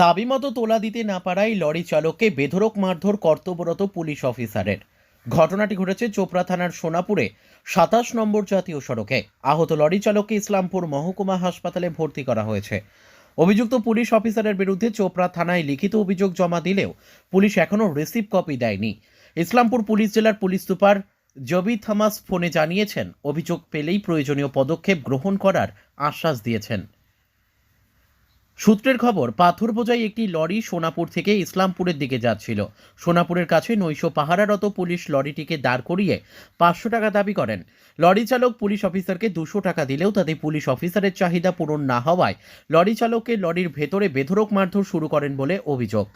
দাবি মতো তোলা দিতে না পারায় লরি চালককে বেধরক মারধর কর্তব্যরত পুলিশ অফিসারের। ঘটনাটি ঘটেছে চোপড়া থানার সোনাপুরে, সাতাশ নম্বর জাতীয় সড়কে। আহত লরি চালককে ইসলামপুর মহকুমা হাসপাতালে ভর্তি করা হয়েছে। অভিযুক্ত পুলিশ অফিসারের বিরুদ্ধে চোপড়া থানায় লিখিত অভিযোগ জমা দিলেও পুলিশ এখনও রিসিভ কপি দেয়নি। ইসলামপুর পুলিশ জেলার পুলিশ সুপার জবি থামাস ফোনে জানিয়েছেন, অভিযোগ পেলেই প্রয়োজনীয় পদক্ষেপ গ্রহণ করার আশ্বাস দিয়েছেন। সূত্রের খবর পাথর বোঝাই একটি লরি সোনাপুর থেকে ইসলামপুরের দিকে যাচ্ছিল। সোনাপুরের কাছে নৈশ পাহারারত পুলিশ লরিটিকে দাঁড় করিয়ে পাঁচশো টাকা দাবি করেন। লরি চালক পুলিশ অফিসারকে দুশো টাকা দিলেও তাতে পুলিশ অফিসারের চাহিদা পূরণ না হওয়ায় লরি চালককে লরির ভেতরে বেধরক মারধর শুরু করেন বলে অভিযোগ।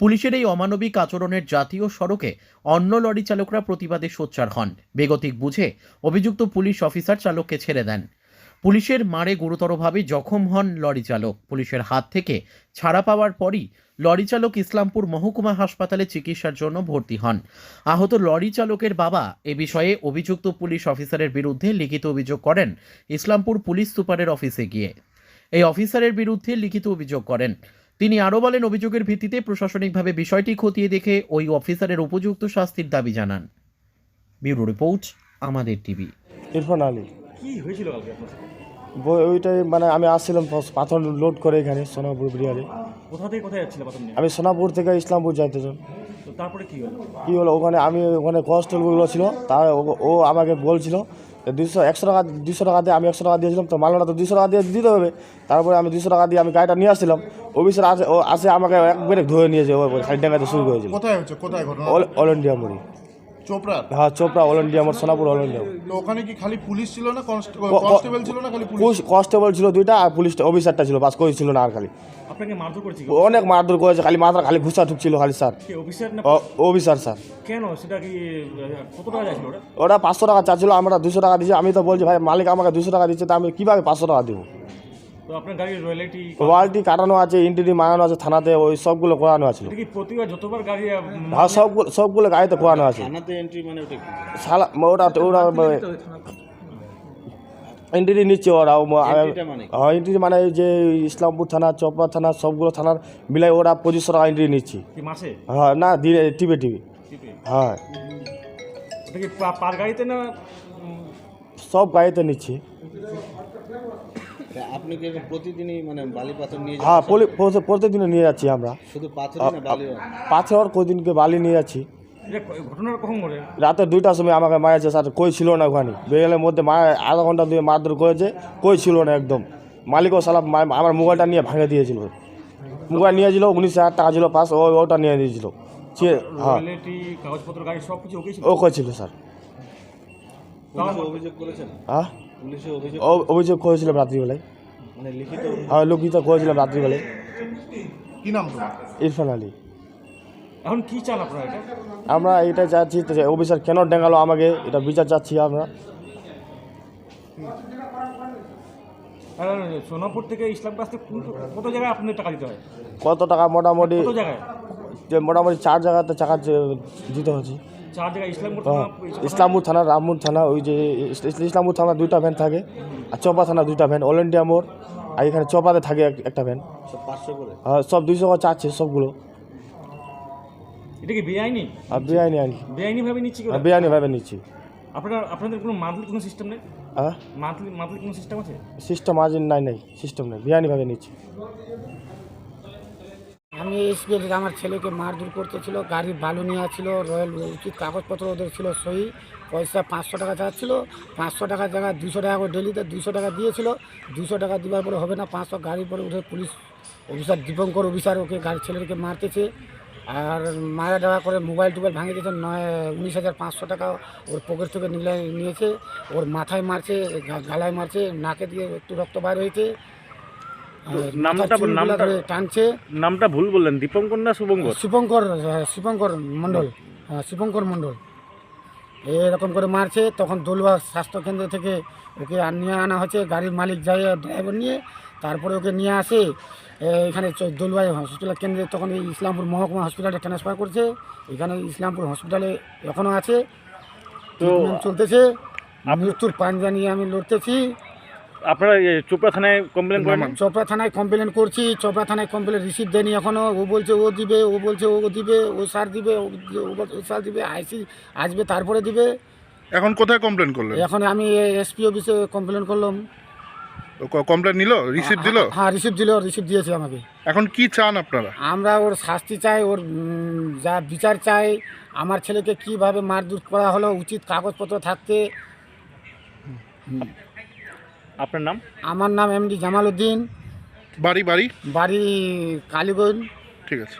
পুলিশের এই অমানবিক আচরণের জাতীয় সড়কে অন্য লরি চালকরা প্রতিবাদে সোচ্চার হন। বেগতিক বুঝে অভিযুক্ত পুলিশ অফিসার চালককে ছেড়ে দেন। পুলিশের মারে গুরুতরভাবে জখম হন লরি চালক। পুলিশের হাত থেকে ছাড়া পাওয়ার পরই লরি চালক ইসলামপুর মহকুমা হাসপাতালে চিকিৎসার জন্য ভর্তি হন। আহত লরি চালকের বাবা এ বিষয়ে অভিযুক্ত পুলিশ অফিসারের বিরুদ্ধে লিখিত অভিযোগ করেন। ইসলামপুর পুলিশ সুপারের অফিসে গিয়ে এই অফিসারের বিরুদ্ধে লিখিত অভিযোগ করেন। তিনি আরও বলেন, অভিযোগের ভিত্তিতে প্রশাসনিকভাবে বিষয়টি খতিয়ে দেখে ওই অফিসারের উপযুক্ত শাস্তির দাবি জানান। ব্যুরো রিপোর্ট, আমাদের টিভি। ইরফান আলী। কি হয়েছিল কালকে আপনার সাথে? বই- ওইটাই মানে আমি আসছিলাম পাথর লোড করে এখানে সোনাপুর বিরিয়ারে কোথা থেকে কোথায় যাচ্ছিল পাথর আমি সোনাপুর থেকে ইসলামপুর যাইতেছিলাম তো তারপরে কি হলো? কী হলো? ওখানে আমি ওখানে কস্টগুলো ছিল তার ও- ও আমাকে বলছিল দুশো একশো টাকা দুশো টাকা দিয়ে আমি একশো টাকা দিয়েছিলাম তো মালটা তো দুশো টাকা দিয়ে দিতে হবে। তারপরে আমি দুশো টাকা দিয়ে আমি গাড়িটা নিয়ে আসছিলাম। অফিসের আসে ও আসে আমাকে একবারে ধরে নিয়েছে ও খালি ডেঙ্গাতে শুরু করেছিল। কোথায় হচ্ছে কোথায় অল অল ইন্ডিয়া মোড়ে। চোপড়ার? হ্যাঁ চোপড়া অল ইন্ডিয়া মোড় সোনাপুর অল ইন্ডিয়া। তো ওখানে কি খালি পুলিশ ছিল না কনস্টেবল ছিল না খালি পুলিশ? পুলিশ কনস্টেবল ছিল দুইটা আর পুলিশ অফিসারটা ছিল বাস কই ছিল না আর খালি। আপনাকে মারধর করেছি অনেক মারধর করেছে খালি মাথা খালি ঘুষা ঢুকছিল খালি স্যার। অফিসার ও- অফিসার স্যার। কেন? সেটা কি কত টাকা যাচ্ছিল ওটা পাঁচশো টাকা চাচ্ছিল আমরা দুশো টাকা দিচ্ছি আমি তো বলছি ভাই মালিক আমাকে দুশো টাকা দিচ্ছে তা আমি কীভাবে পাঁচশো টাকা দেবো? তো আপনার গাড়ির রয়্যালিটি ওয়ালটি কাটানো আছে ইন্টিটি মারানো আছে থানাতে ওই সবগুলো করানো আছে। কি প্রতিবার যতবার গাড়ি হ্যাঁ সবগুলো সবগুলো গাড়িতে করানো আছে। থানাতে এন্ট্রি মানে ওটা সালা ওটা ওরা ইন্টিটি নিচ্ছে ওরা হ্যাঁ ইন্টিটি মানে যে ইসলামপুর থানা চপড়া থানা সবগুলো থানার মিলাই ওরা পঁচিশশো টাকা ইন্টিটি নিচ্ছি। মাসে? হ্যাঁ না দিনে টিপে টিপে হ্যাঁ। পার গাড়িতে না সব গাড়িতে নিচ্ছি। আপনি কি প্রতিদিনই মানে বালি পাথর নিয়ে যান হ্যাঁ প্রতিদিনে নিয়ে যাচ্ছি আমরা। শুধু পাথরই না বালিও? পাথর কদিনকে বালি নিয়ে যাচ্ছি? ক- কখন ঘটে? রাতে দুইটার সময় আমাকে মারেছে স্যার কই ছিল না ওখানে? বেগেলের মধ্যে মা আধা ঘণ্টা দিয়ে মারধর করেছে কই ছিল না একদম। মালিকও সালা আমার মোবাইলটা নিয়ে ভাঙে দিয়েছিল। মোবাইল নিয়েছিল উনিশ হাজার টাকা ছিল পাস ও ওটা নিয়ে দিয়েছিল। সে- হ্যাঁ। কাগজপত্র গাড়ি সব কিছু ওকে ছিল? ও করেছিল স্যার। অভিযোগ করেছেন? হ্যাঁ? অভিযোগ অভিযোগ করেছিলাম রাত্রিবেলায়। মানে লিখিত হ্যাঁ লোকিত করেছিলাম রাত্রিবেলায়। কি নাম ইরফান আলী। এখন কি চান আপনারা এটা? আমরা এটা চাচ্ছি যে অফিসার কেন ডেঙ্গালো আমাকে? এটা বিচার চাচ্ছি আমরা। সোনাপুর থেকে ইসলাম কাছ থেকে কত জায়গায় আপনাদের টাকা দিতে হয়? কত টাকা মোটামুটি কত জায়গায়? মোটামুটি চার জায়গাতে টাকা দিতে হচ্ছে। ইসলামপুর হ্যাঁ, থানা, ইসলামপুর থানা রামপুর থানা ওই যে ইস- ইসলামপুর থানা দুইটা ভ্যান থাকে আর চপা থানা দুইটা ভ্যান অল ইন্ডিয়া মোড় আর এখানে চপাতে থাকে একটা ভ্যান। সব পাঁচশো করে? আর সব দুইশো চাচ্ছে সবগুলো। এটা কি বেআইনি? আর বেআইনি আইনি বেআইনি ভাবে নিচ্ছি আর বেআইনি ভাবে নিচ্ছি। আপনারা আপনাদের কোনো মান্থলি কোনো সিস্টেম নেই? হ্যাঁ মান্থলি মান্থলি কোনো সিস্টেম আছে? সিস্টেম আজ নাই নাই সিস্টেম নেই বেআইনি ভাবে নিচ্ছি। আমি এসবিআই আমার ছেলেকে মারধর করতেছিল, গাড়ির বালু নিয়ে আসছিল, রয়্যাল উচিত কাগজপত্র ওদের ছিল সই, পয়সা পাঁচশো টাকা চাচ্ছিল, পাঁচশো টাকার জায়গায় দুশো টাকা করে ডেলিতে দুশো টাকা দিয়েছিল, দুশো টাকা দেওয়ার পরে হবে না, পাঁচশো গাড়ির পরে উঠে পুলিশ অফিসার দীপঙ্কর অফিসার ওকে গাড়ি ছেলেকে মারতেছে, আর মারা দেওয়া করে মোবাইল টোবাইল ভাঙে দিয়েছে, নয়, উনিশ হাজার পাঁচশো টাকা ওর পকেট থেকে নিয়েছে, ওর মাথায় মারছে গালায় মারছে, নাকে দিয়ে একটু রক্ত বাইর হয়েছে নামটা- নামটা- টানছে। নামটা ভুল বললেন দীপঙ্কর না শুভঙ্কর? শুভঙ্কর শুভঙ্কর মণ্ডল শুভঙ্কর মণ্ডল। এরকম করে মারছে তখন দোলবা স্বাস্থ্যকেন্দ্র থেকে ওকে নিয়ে আনা হচ্ছে গাড়ির মালিক যায় ড্রাইভার নিয়ে তারপরে ওকে নিয়ে আসে। এখানে দোলবাই হসপিটাল কেন্দ্রে তখন এই ইসলামপুর মহকুমা হসপিটালে ট্রান্সফার করছে। এখানে ইসলামপুর হসপিটালে এখনও আছে। চলতেছে। মৃত্যুর পাঞ্জা নিয়ে আমি লড়তেছি। আপনারা চোপড়া থানায় কমপ্লেন করেন? চোপড়া থানায় কমপ্লেন করছি চোপড়া থানায় কমপ্লেন রিসিভ দেয়নি এখনও ও বলছে ও দিবে ও বলছে ও দিবে ও সার দিবে ও ও বলছে ও সার দিবে আইসি আসবে তারপরে দিবে। এখন কোথায় কমপ্লেন করলেন? এখন আমি এসপি অফিসে কমপ্লেন করলাম। কমপ্লেন নিল? রিসিপ্ট দিল? হ্যাঁ রিসিভ দিল রিসিভ দিয়েছে আমাকে। এখন কি চান আপনারা? আমরা ওর শাস্তি চাই ওর যা বিচার চাই আমার ছেলেকে কীভাবে মারধর করা হলো উচিত কাগজপত্র থাকতে। আপনার নাম? আমার নাম এমডি জামাল উদ্দিন। বাড়ি বাড়ি? বাড়ি কালীগঞ্জ। ঠিক আছে।